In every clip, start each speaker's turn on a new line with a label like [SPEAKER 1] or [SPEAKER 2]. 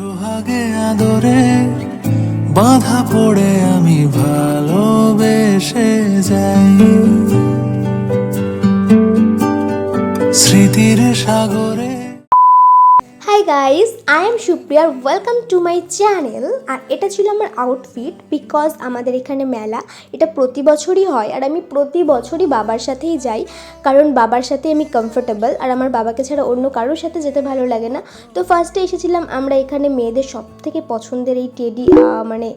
[SPEAKER 1] সোহাগে আদরে বাধা পড়ে আমি ভালোবেসে যাই। স্মৃতির সাগরে
[SPEAKER 2] হাই গাইস আই এম সুপ্রিয়ার ওয়েলকাম টু মাই চ্যানেল আর এটা ছিল আমার আউটফিট বিকজ আমাদের এখানে মেলা, এটা প্রতি বছরই হয়। আর আমি প্রতি বছরই বাবার সাথেই যাই, কারণ বাবার সাথে আমি কমফোর্টেবল আর আমার বাবাকে ছাড়া অন্য কারোর সাথে যেতে ভালো লাগে না। তো ফার্স্টে এসেছিলাম আমরা এখানে মেয়েদের সব থেকে পছন্দের এই টেডি মানে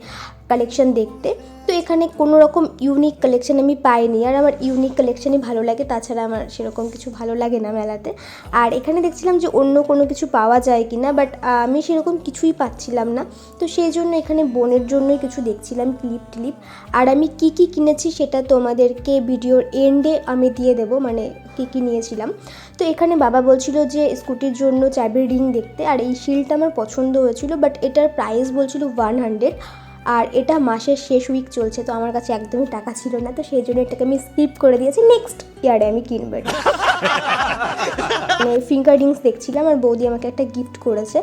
[SPEAKER 2] কালেকশন দেখতে। এখানে কোনো রকম ইউনিক কালেকশন আমি পাইনি। আর আমার ইউনিক কালেকশনই ভালো লাগে, তাছাড়া আমার সেরকম কিছু ভালো লাগে না মেলাতে। আর এখানে দেখছিলাম যে অন্য কোনো কিছু পাওয়া যায় কি না বাট আমি সেরকম কিছুই পাচ্ছিলাম না। তো সেই জন্য এখানে বোনের জন্যই কিছু দেখছিলাম ক্লিপ টিলিপ। আর আমি কি কি কিনেছি সেটা তোমাদেরকে ভিডিওর এন্ডে আমি দিয়ে দেবো মানে কী কী নিয়েছিলাম। তো এখানে বাবা বলছিল যে স্কুটির জন্য চাবির রিং দেখতে, আর এই শিলটা আমার পছন্দ হয়েছিল বাট এটার প্রাইস বলছিল ওয়ান হান্ড্রেড আর এটা মাসের শেষ উইক চলছে তো আমার কাছে একদমই টাকা ছিল না তো সেই জন্য এটাকে আমি স্কিপ করে দিয়েছি নেক্সট ইয়ারে আমি কিনবো এটা। মানে ফিঙ্গার রিংস দেখছিলাম আর বৌদি আমাকে একটা গিফট করেছে।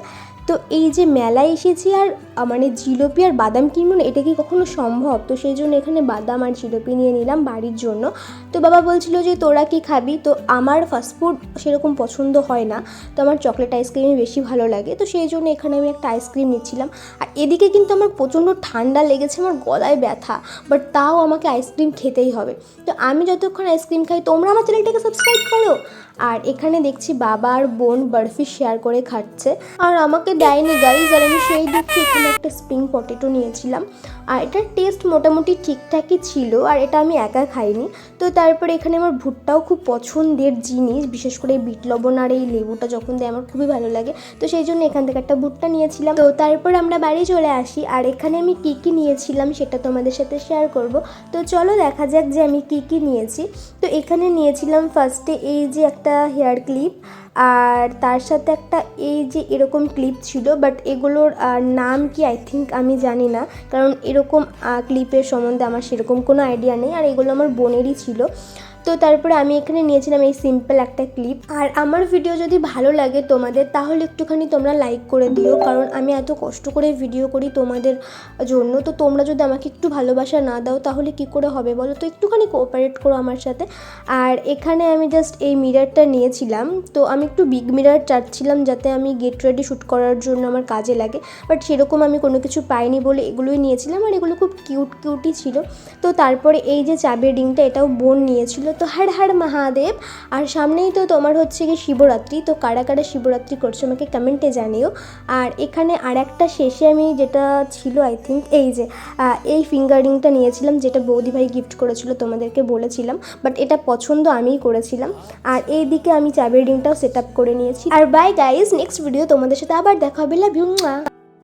[SPEAKER 2] তো এই যে মেলায় এসেছি আর মানে জিলোপি আর বাদাম কিনবো না, এটা কি কখনো সম্ভব? তো সেই জন্য এখানে বাদাম আর জিলোপি নিয়ে নিলাম বাড়ির জন্য। তো বাবা বলছিল যে, তোরা কি খাবি? তো আমার ফাস্টফুড সেরকম পছন্দ হয় না। তো আমার চকলেট আইসক্রিমই বেশি ভালো লাগে। তো সেই জন্য এখানে আমি একটা আইসক্রিম নিচ্ছিলাম। আর এদিকে কিন্তু আমার প্রচণ্ড ঠান্ডা লেগেছে, আমার গলায় ব্যথা। বাট তাও আমাকে আইসক্রিম খেতেই হবে। তো আমি যতক্ষণ আইসক্রিম খাই, তোমরা আমার চ্যানেলটাকে সাবস্ক্রাইব করো। আর এখানে দেখছি বাবা আর বোন বরফি শেয়ার করে খাচ্ছে। আর আমাকে দেয়নি গাইজ আর আমি সেই দুঃখে থেকে একটা স্প্রিং পটেটো নিয়েছিলাম। আর এটার টেস্ট মোটামুটি ঠিকঠাকই ছিল, আর এটা আমি একা খাইনি। তো তারপরে এখানে আমার ভুট্টাও খুব পছন্দের জিনিস, বিশেষ করে এই বিট লবণ আর এই লেবুটা যখন দেয় আমার খুবই ভালো লাগে। তো সেই জন্য এখান থেকে একটা ভুট্টা নিয়েছিলাম। তো তারপর আমরা বাড়ি চলে আসি, আর এখানে আমি কী কী নিয়েছিলাম সেটা তোমাদের সাথে শেয়ার করব। তো চলো দেখা যাক যে আমি কী কী নিয়েছি। তো এখানে নিয়েছিলাম ফার্স্টে এই যে একটা হেয়ার ক্লিপ আর তার সাথে একটা এই যে এরকম ক্লিপ ছিল বাট এগুলোর নাম কি আই থিঙ্ক আমি জানি না। কারণ এরকম ক্লিপের সম্বন্ধে আমার সেরকম কোনো আইডিয়া নেই। আর এগুলো আমার বোনেরই ছিল। তো তারপরে আমি এখানে নিয়েছিলাম এই সিম্পল একটা ক্লিপ আর আমার ভিডিও যদি ভালো লাগে তোমাদের, তাহলে একটুখানি তোমরা লাইক করে দিও, কারণ আমি এত কষ্ট করে ভিডিও করি তোমাদের জন্য। তো তোমরা যদি আমাকে একটু ভালোবাসা না দাও, তাহলে কি করে হবে বলো তো? একটুখানি কোঅপারেট করো আমার সাথে। আর এখানে আমি জাস্ট এই মিরারটা নিয়েছিলাম। তো আমি একটু বিগ মিরার চাচ্ছিলাম যাতে আমি গেট রেডি শ্যুট করার জন্য আমার কাজে লাগে। বাট সেরকম আমি কোনো কিছু পাইনি বলে এগুলোই নিয়েছিলাম, আর এগুলো খুব কিউট কিউটই ছিল। তো তারপরে এই যে চাবির রিংটা এটাও বোন নিয়েছিল। তো হ্যার হ্যার মহাদেব। আর সামনেই তো তোমার হচ্ছে কি শিবরাত্রি। তো কারা কারা শিবরাত্রি করছ আমাকে কমেন্টে জানিও। আর এখানে আর একটা শেষে আমি যেটা ছিল আই থিঙ্ক এই যে এই ফিঙ্গার রিংটা নিয়েছিলাম, যেটা বৌদি ভাই গিফট করেছিল তোমাদেরকে বলেছিলাম। বাট এটা পছন্দ আমিই করেছিলাম। আর এই দিকে আমি চাবির রিংটাও সেট আপ করে নিয়েছি। আর বাই গাইজ নেক্সট ভিডিও তোমাদের সাথে আবার দেখা হবে। লাভ